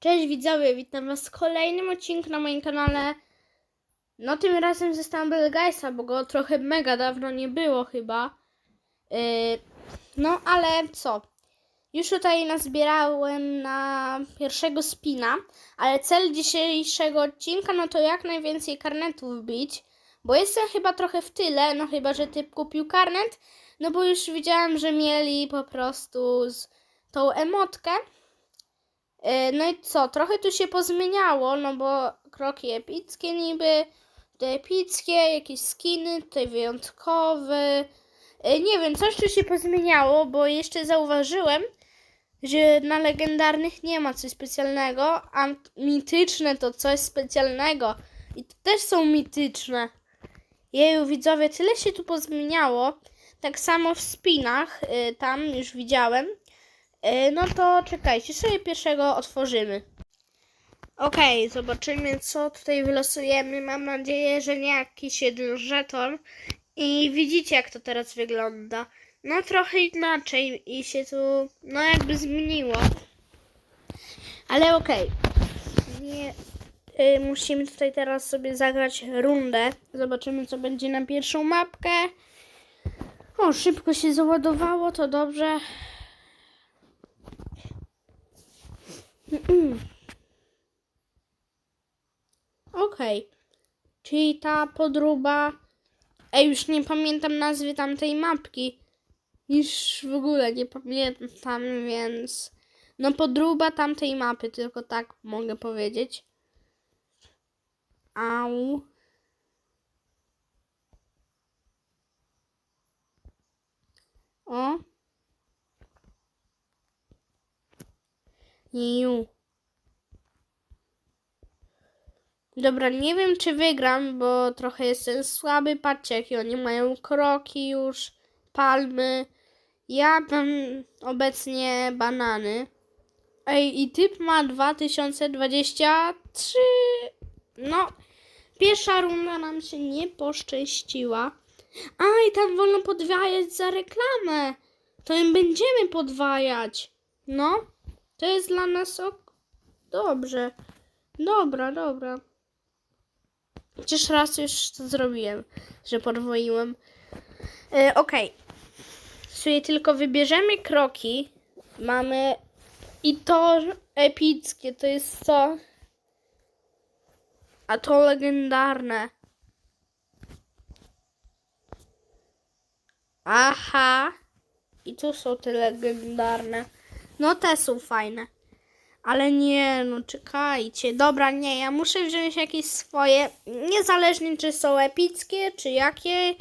Cześć widzowie, witam was w kolejnym odcinku na moim kanale. No tym razem ze Stumble Guysa, bo go trochę mega dawno nie było chyba. Yy, no ale co? Już tutaj nazbierałem na pierwszego spina, ale cel dzisiejszego odcinka no to jak najwięcej karnetów wbić, bo jestem chyba trochę w tyle, no chyba, że typ kupił karnet, no bo już widziałam, że mieli po prostu z tą emotkę. E, No i co, trochę tu się pozmieniało, no bo kroki epickie niby, te epickie, jakieś skiny, tutaj wyjątkowy. E, Nie wiem, coś tu się pozmieniało, bo jeszcze zauważyłem, że na legendarnych nie ma coś specjalnego, a mityczne to coś specjalnego. I to też są mityczne. Jeju, widzowie, tyle się tu pozmieniało. Tak samo w spinach, y, tam już widziałem. Y, No to czekajcie, sobie pierwszego otworzymy. Okej, zobaczymy co tutaj wylosujemy. Mam nadzieję, że nie jakiś jeden żeton. I widzicie jak to teraz wygląda. No trochę inaczej i się tu no jakby zmieniło. Ale okej. Nie, y, musimy tutaj teraz sobie zagrać rundę. Zobaczymy co będzie na pierwszą mapkę. O, szybko się załadowało, to dobrze. Okej. Czyli ta podróba. Ej, już nie pamiętam nazwy tamtej mapki. Już w ogóle nie pamiętam, więc. No, podróba tamtej mapy, tylko tak mogę powiedzieć. Au. O. Ju. Dobra, nie wiem czy wygram, bo trochę jestem słaby. Patrzcie, jakie oni mają kroki już, palmy. Ja mam obecnie banany. Ej, i typ ma 2023. No, pierwsza runda nam się nie poszczęściła. A, i tam wolno podwajać za reklamę. To im będziemy podwajać. No, to jest dla nas ok. Dobrze. Dobra, dobra. Chociaż raz już to zrobiłem, że podwoiłem. E, Okej. Sobie tylko wybierzemy kroki. Mamy i to epickie, to jest co? A to legendarne. Aha. I tu są te legendarne. No te są fajne. Ale nie, no czekajcie. Dobra, nie, ja muszę wziąć jakieś swoje. Niezależnie czy są epickie, czy jakie.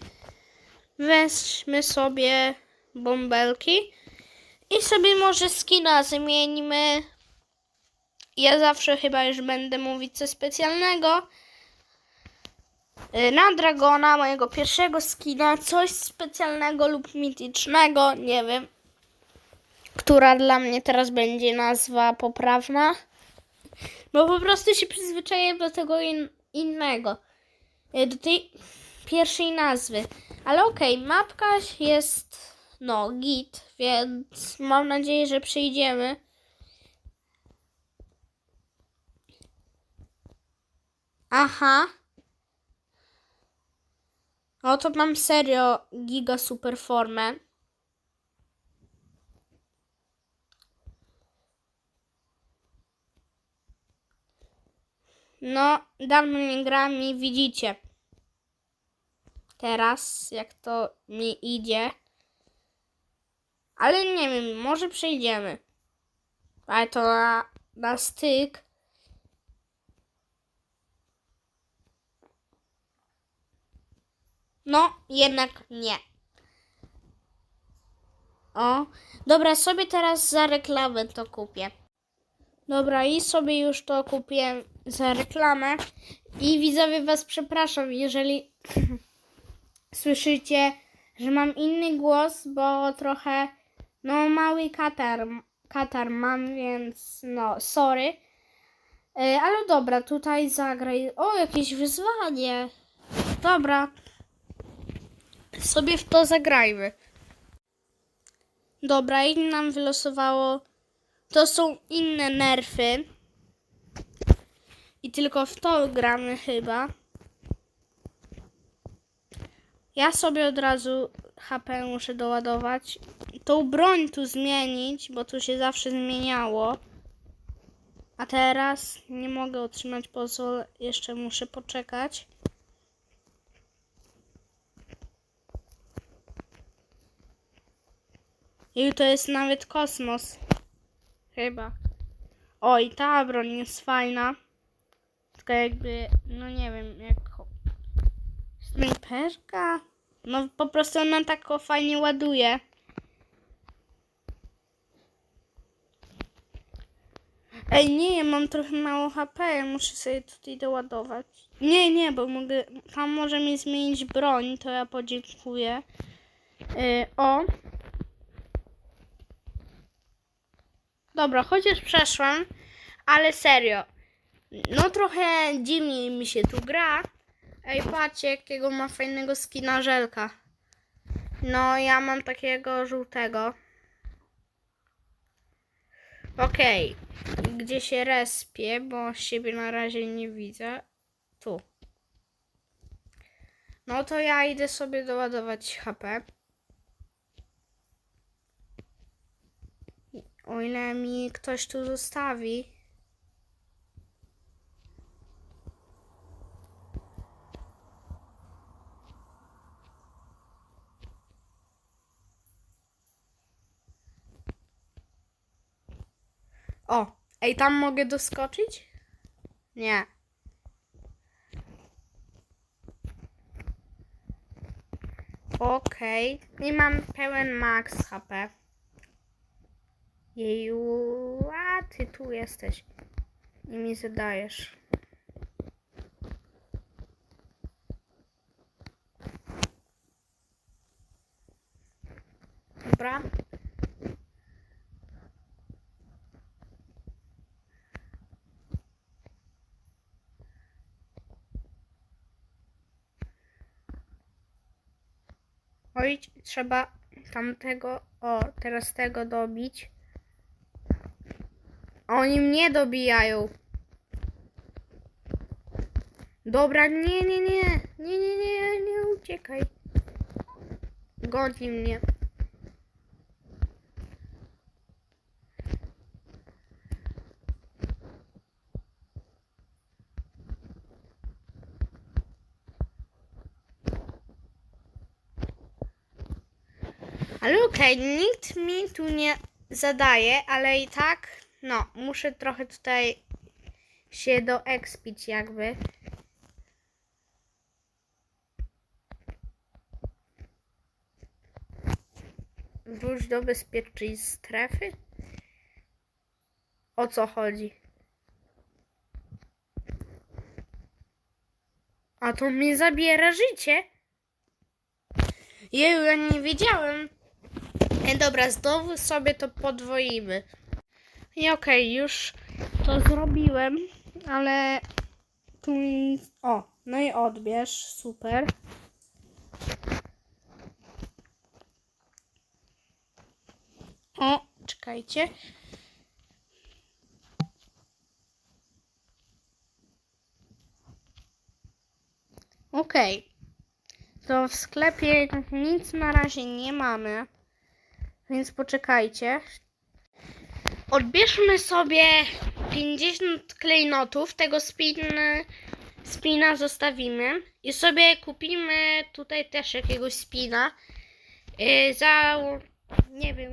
Weźmy sobie bąbelki. I sobie może skina zmieńmy. Ja zawsze chyba już będę mówić coś specjalnego. Y, Na Dragona, mojego pierwszego skina, coś specjalnego lub mitycznego, nie wiem. Która dla mnie teraz będzie nazwa poprawna. Bo po prostu się przyzwyczaiłem do tego in, innego. Y, Do tej pierwszej nazwy. Ale okej, mapka jest no git, więc mam nadzieję, że przyjdziemy. Aha. O, to mam serio giga super formę. No, dawno nie gram i widzicie. Teraz, jak to mi idzie. Ale nie wiem, może przejdziemy. Ale to na, na styk. No, jednak nie. O, dobra, sobie teraz za reklamę to kupię. Dobra, i sobie już to kupię za reklamę. I widzowie was przepraszam, jeżeli słyszycie, że mam inny głos, bo trochę, no mały katar, katar mam, więc no, sorry. E, ale dobra, tutaj zagraj. O, jakieś wyzwanie. Dobra. Sobie w to zagrajmy. Dobra, i nam wylosowało. To są inne nerfy. I tylko w to gramy chyba. Ja sobie od razu HP muszę doładować. Tą broń tu zmienić, bo tu się zawsze zmieniało. A teraz nie mogę otrzymać pozwol, jeszcze muszę poczekać. I to jest nawet kosmos. Chyba. Oj, ta broń jest fajna. Tylko jakby, no nie wiem, jak... Snajperka? No po prostu ona tak fajnie ładuje. Ej, nie, mam trochę mało HP, muszę sobie tutaj doładować. Nie, nie, bo mogę, tam może mi zmienić broń, to ja podziękuję. Yy, o. Dobra, chociaż przeszłam, ale serio. No trochę dziwnie mi się tu gra. Ej, patrzcie, jakiego ma fajnego skina żelka. No, ja mam takiego żółtego. Okej. Gdzie się respię, bo siebie na razie nie widzę. Tu. No to ja idę sobie doładować HP. O ile mi ktoś tu zostawi. O, ej, tam mogę doskoczyć? Nie. Okej. I mam pełen max HP. Jeju, a ty tu jesteś. I mi zadajesz. Dobra. Oj, trzeba tamtego, o, teraz tego dobić. Oni mnie dobijają. Dobra, nie, nie, nie, nie, nie, nie, nie uciekaj. Goni mnie. Okej, nikt mi tu nie zadaje, ale i tak, no, muszę trochę tutaj się doekspić jakby. Wróć do bezpiecznej strefy? O co chodzi? A to mi zabiera życie? Jeju, ja nie wiedziałem. E, dobra, znowu sobie to podwoimy. I okej, już to zrobiłem, ale tu. O, no i odbierz, super. O, czekajcie. Okej. To w sklepie nic na razie nie mamy. Więc poczekajcie. Odbierzmy sobie 50 klejnotów. Tego spin, spina zostawimy. I sobie kupimy tutaj też jakiegoś spina. Yy, za nie wiem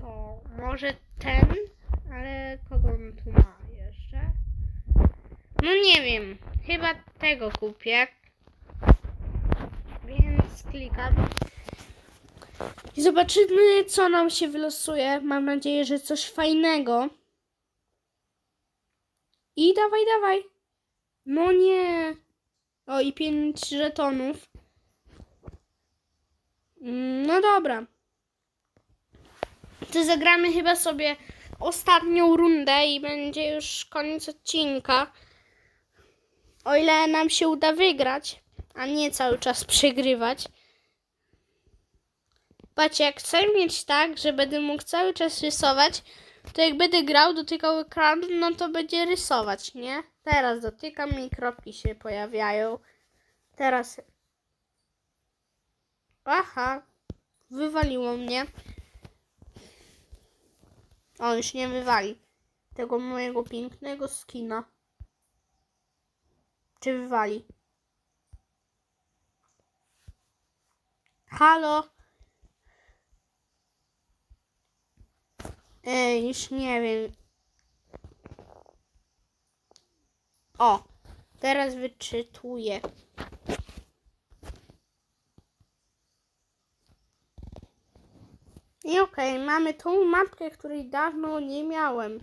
co. Może ten, ale kogo on tu ma jeszcze? No nie wiem. Chyba tego kupię. Więc klikam. I zobaczymy, co nam się wylosuje. Mam nadzieję, że coś fajnego. I dawaj, dawaj. No nie. O, i pięć żetonów. Mm, No dobra. To zagramy chyba sobie ostatnią rundę i będzie już koniec odcinka. O ile nam się uda wygrać, a nie cały czas przegrywać. Patrzcie, jak chcę mieć tak, że będę mógł cały czas rysować, to jak będę grał, dotykał ekranu, no to będzie rysować, nie? Teraz dotykam i kropki się pojawiają. Teraz. Aha, wywaliło mnie. O, już nie wywali tego mojego pięknego skina. Czy wywali? Halo? Ej, już nie wiem. O, teraz wyczytuję. I okej, mamy tą mapkę, której dawno nie miałem.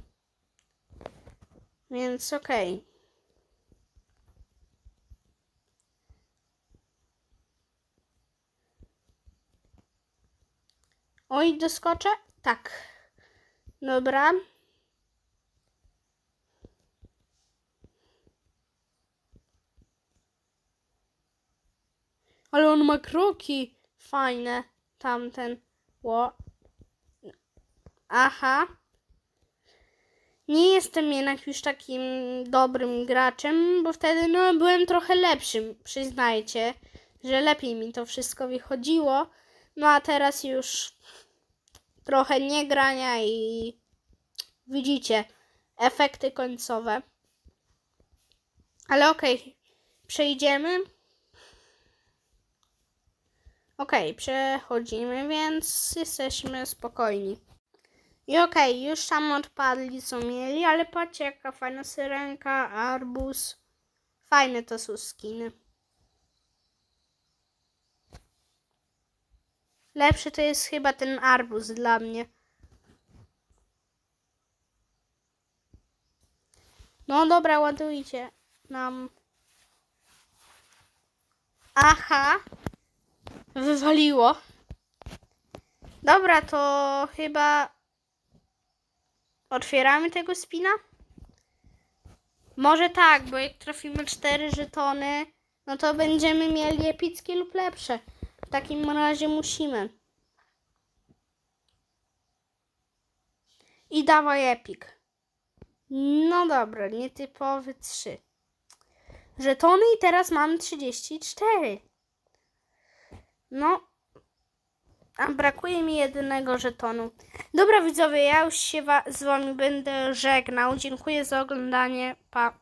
Więc okej. Oj, doskoczę? Tak. Dobra. Ale on ma kroki fajne. Tamten. Ło. Aha. Nie jestem jednak już takim dobrym graczem, bo wtedy no, byłem trochę lepszym, przyznajcie, że lepiej mi to wszystko wychodziło. No a teraz już trochę nie grania i widzicie efekty końcowe. Ale okej, przejdziemy. Okej, przechodzimy, więc jesteśmy spokojni. I okej, już tam odpadli co mieli, ale patrzcie jaka fajna syrenka, arbuz. Fajne to są skiny. Lepszy to jest chyba ten arbuz dla mnie. No dobra, ładujcie nam. Aha. Wywaliło. Dobra, to chyba otwieramy tego spina? Może tak, bo jak trafimy cztery żetony, no to będziemy mieli epickie lub lepsze. W takim razie musimy. I dawaj epik. No dobra, nietypowy 3. Żetony i teraz mam 34. No, a brakuje mi jednego żetonu. Dobra widzowie, ja już się z wami będę żegnał. Dziękuję za oglądanie. Pa.